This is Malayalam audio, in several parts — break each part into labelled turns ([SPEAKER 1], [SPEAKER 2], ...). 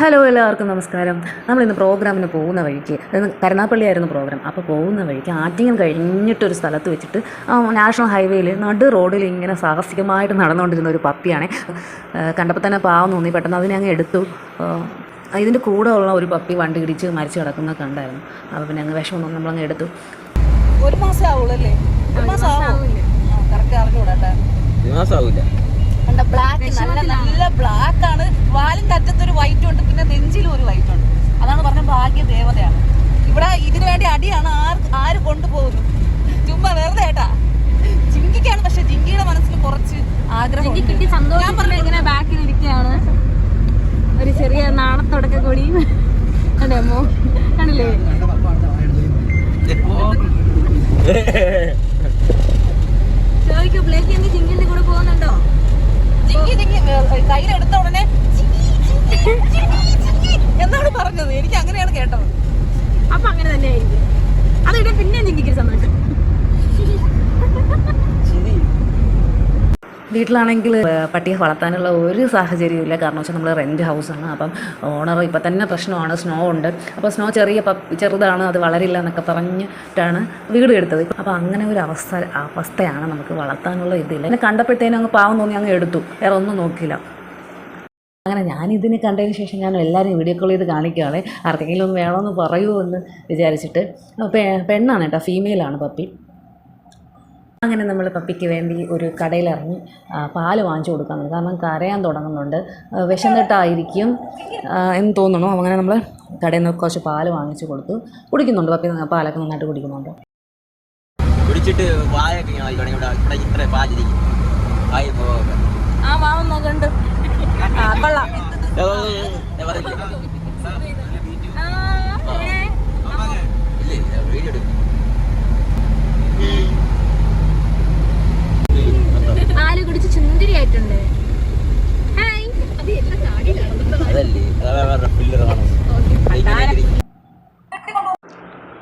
[SPEAKER 1] ഹലോ എല്ലാവർക്കും നമസ്കാരം. നമ്മളിന്ന് പ്രോഗ്രാമിന് പോകുന്ന വഴിക്ക് കരുനാപ്പള്ളിയായിരുന്നു പ്രോഗ്രാം അപ്പോൾ പോകുന്ന വഴിക്ക് ആറ്റിങ്ങൽ കഴിഞ്ഞിട്ടൊരു സ്ഥലത്ത് വെച്ചിട്ട് നാഷണൽ ഹൈവേയിൽ നടു റോഡിൽ ഇങ്ങനെ സാഹസികമായിട്ട് നടന്നുകൊണ്ടിരുന്ന ഒരു പപ്പിയാണേ. കണ്ടപ്പോൾ തന്നെ പാവം തോന്നി. പെട്ടെന്ന് അതിനെ അങ്ങ് എടുത്തു. ഇതിന്റെ കൂടെ ഉള്ള ഒരു പപ്പി വണ്ടി ഇടിച്ച് മരിച്ചു കിടക്കുന്ന കണ്ടായിരുന്നു. അപ്പോൾ പിന്നെ അങ്ങ് വിഷമം തോന്നി നമ്മളങ്ങ് എടുത്തു.
[SPEAKER 2] ഒരു മാസം ആവുള്ളൂ ഒരു മാസം ആവില്ല കറക്റ്റ് മാസം
[SPEAKER 3] മാസാവൂല
[SPEAKER 2] കണ്ട ബ്ലാക്ക് നല്ല നല്ല ബ്ലാക്ക് ആണ്. വാലിന്റെ അറ്റത്ത് വൈറ്റ് ഉണ്ട്. പിന്നെ നെഞ്ചിലും ഒരു വൈറ്റ് ഉണ്ട്. അതാണ് പറഞ്ഞ ഭാഗ്യ ദേവതയാണ്. ഇവിടെ ഇതിനു വേണ്ടി അടിയാണ് ആര് ആര് കൊണ്ടുപോകുന്നു? ചുമ്മാ വെറുതെ ഏട്ടാ. ജിങ്കിക്കാണ് പക്ഷെ ജിങ്കിയുടെ മനസ്സിൽ കുറച്ച് ആഗ്രഹം
[SPEAKER 4] കിട്ടി സന്തോഷം ഇങ്ങനെ ബാക്കിൽ ഇരിക്കുകയാണ്. ഒരു ചെറിയ നാണത്തോടൊക്കെ കൂടി. കണ്ടോ കണ്ടില്ലേ? ചോദിക്കൂ ബ്ലേക്ക്
[SPEAKER 2] കേട്ടത്.
[SPEAKER 4] അപ്പൊ അങ്ങനെ തന്നെ ആയിരിക്കും അതിവിടെ പിന്നെ ചിങ്കിക്ക് സന്തോഷം
[SPEAKER 1] വീട്ടിലാണെങ്കിൽ പട്ടിയെ വളർത്താനുള്ള ഒരു സാഹചര്യവും ഇല്ല. കാരണം വെച്ചാൽ നമ്മൾ റെന്റ് ഹൗസാണ് അപ്പം ഓണർ ഇപ്പം തന്നെ പ്രശ്നമാണ്. സ്നോ ഉണ്ട്. അപ്പോൾ സ്നോ ചെറിയ ചെറുതാണ്. അത് വളരില്ല എന്നൊക്കെ പറഞ്ഞിട്ടാണ് വീട് എടുത്തത്. അപ്പോൾ അങ്ങനെ ഒരു അവസ്ഥ അവസ്ഥയാണ് നമുക്ക് വളർത്താനുള്ള ഇതില്ല എന്നെ കണ്ടപ്പോഴത്തേനും അങ്ങ് പാവം തോന്നി അങ്ങ് എടുത്തു. വേറെ ഒന്നും നോക്കിയില്ല. അങ്ങനെ ഞാനിതിനെ കണ്ടതിന് ശേഷം ഞാൻ എല്ലാവരും വീഡിയോ കോൾ ചെയ്ത് കാണിക്കുകയാണ് ആർക്കെങ്കിലും ഒന്ന് വേണമെന്ന് പറയുമോ എന്ന് വിചാരിച്ചിട്ട് പെ പെണ്ണാണ് കേട്ടോ. ഫീമെയിലാണ് പപ്പി. അങ്ങനെ നമ്മൾ പപ്പിക്ക് വേണ്ടി ഒരു കടയിലിറങ്ങി പാൽ പാൽ വാങ്ങിച്ചു കൊടുക്കാറുണ്ട് കാരണം കരയാൻ തുടങ്ങുന്നുണ്ട്. വിശന്നിട്ടായിരിക്കും എന്ന് തോന്നുന്നു അങ്ങനെ നമ്മൾ കടയിൽ നിന്ന് കുറച്ച് പാൽ വാങ്ങിച്ചു കൊടുത്തു. കുടിക്കുന്നുണ്ട് പപ്പി. പാലൊക്കെ നന്നായിട്ട് കുടിക്കുന്നുണ്ട്.
[SPEAKER 3] കുടിച്ചിട്ട് വായൊക്കെ ഇങ്ങനെ ആയിക്കോട്ടെ ഇവിടെ ഇവിടെ ഇത്ര പാചരിക്കും
[SPEAKER 2] ആ മാവൻ നോക്കണ്ട് ആ കൊള്ളാം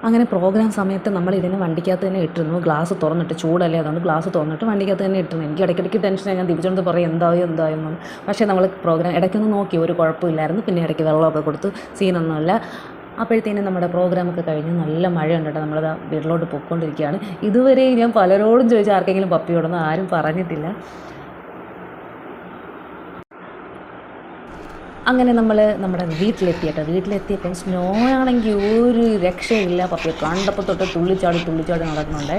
[SPEAKER 1] അങ്ങനെ പ്രോഗ്രാം സമയത്ത് നമ്മൾ ഇതിനെ വണ്ടിക്കകത്ത് തന്നെ ഇട്ടിരുന്നു. ഗ്ലാസ് തുറന്നിട്ട് ചൂടല്ലേ? അതുകൊണ്ട് ഗ്ലാസ് തുറന്നിട്ട് വണ്ടിക്കകത്ത് തന്നെ ഇട്ടിരുന്നു. എനിക്ക് ഇടയ്ക്കിടയ്ക്ക് ടെൻഷനായി ഞാൻ തിരിച്ചുകൊണ്ട് പറയും എന്തായോ എന്തായോ എന്ന് പക്ഷേ നമ്മൾ പ്രോഗ്രാം ഇടയ്ക്കൊന്ന് നോക്കി. ഒരു കുഴപ്പമില്ലായിരുന്നു. പിന്നെ ഇടയ്ക്ക് വെള്ളമൊക്കെ കൊടുത്തു. സീനൊന്നുമില്ല അപ്പോഴത്തേനും നമ്മുടെ പ്രോഗ്രാമൊക്കെ കഴിഞ്ഞ്. നല്ല മഴ ഉണ്ടോ നമ്മളത് വീട്ടിലോട്ട് പൊയ്ക്കൊണ്ടിരിക്കുകയാണ്. ഇതുവരെ ഞാൻ പലരോടും ചോദിച്ചാൽ ആർക്കെങ്കിലും പപ്പിയോടൊന്നും ആരും പറഞ്ഞിട്ടില്ല. അങ്ങനെ നമ്മൾ നമ്മുടെ വീട്ടിലെത്തിയിട്ട്. വീട്ടിലെത്തിയപ്പം സ്നോ ആണെങ്കിൽ ഒരു രക്ഷയില്ല പപ്പിയെ കണ്ടപ്പോൾ തൊട്ട് തുള്ളിച്ചാടി തുള്ളിച്ചാടി നടക്കുന്നുണ്ട്.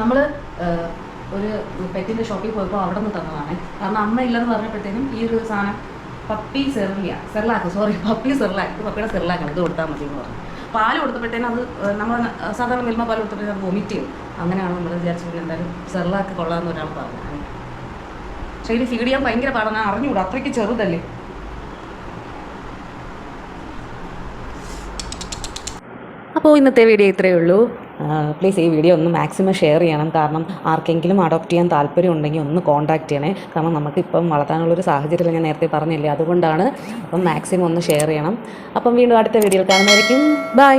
[SPEAKER 1] നമ്മൾ ഒരു പെറ്റിന്റെ ഷോപ്പിൽ പോയപ്പോൾ അവിടെ നിന്ന് തന്നതാണ്. കാരണം അമ്മ ഇല്ലെന്ന് പറഞ്ഞപ്പോഴത്തേനും ഈ ഒരു സാധനം പപ്പി സെറിയ സെർലാക്ക് സോറി പപ്പി സെർലാക്ക് പപ്പിയുടെ സെർലാക്കാണ്. ഇത് കൊടുത്താൽ മതി എന്ന് പറഞ്ഞു. പാൽ കൊടുത്തപ്പോഴത്തേനും അത് നമ്മൾ സാധാരണ മിൽമ പാൽ കൊടുത്തപ്പോഴത്തേനും അത് വൊമിറ്റ് ചെയ്യും. അങ്ങനെയാണ് നമ്മൾ വിചാരിച്ചത് എന്തായാലും സെർലാക്ക് കൊള്ളാമെന്ന് ഒരാൾ പറഞ്ഞു. പക്ഷേ ഇത് ഫീഡ് ചെയ്യാൻ ഭയങ്കര പാടാണ് അറിഞ്ഞുകൂടാ. അത്രയ്ക്ക് ചെറുതല്ലേ? അപ്പോൾ ഇന്നത്തെ വീഡിയോ ഇത്രയേ ഉള്ളൂ. പ്ലീസ് ഈ വീഡിയോ ഒന്ന് മാക്സിമം ഷെയർ ചെയ്യണം. കാരണം ആർക്കെങ്കിലും അഡോപ്റ്റ് ചെയ്യാൻ താല്പര്യം ഉണ്ടെങ്കിൽ ഒന്ന് കോൺടാക്ട് ചെയ്യണേ. കാരണം നമുക്കിപ്പം വളർത്താനുള്ളൊരു സാഹചര്യം ഞാൻ നേരത്തെ പറഞ്ഞില്ലേ. അതുകൊണ്ടാണ് അപ്പം മാക്സിമം ഒന്ന് ഷെയർ ചെയ്യണം. അപ്പം വീണ്ടും അടുത്ത വീഡിയോയിൽ കാണുന്നതായിരിക്കും ബൈ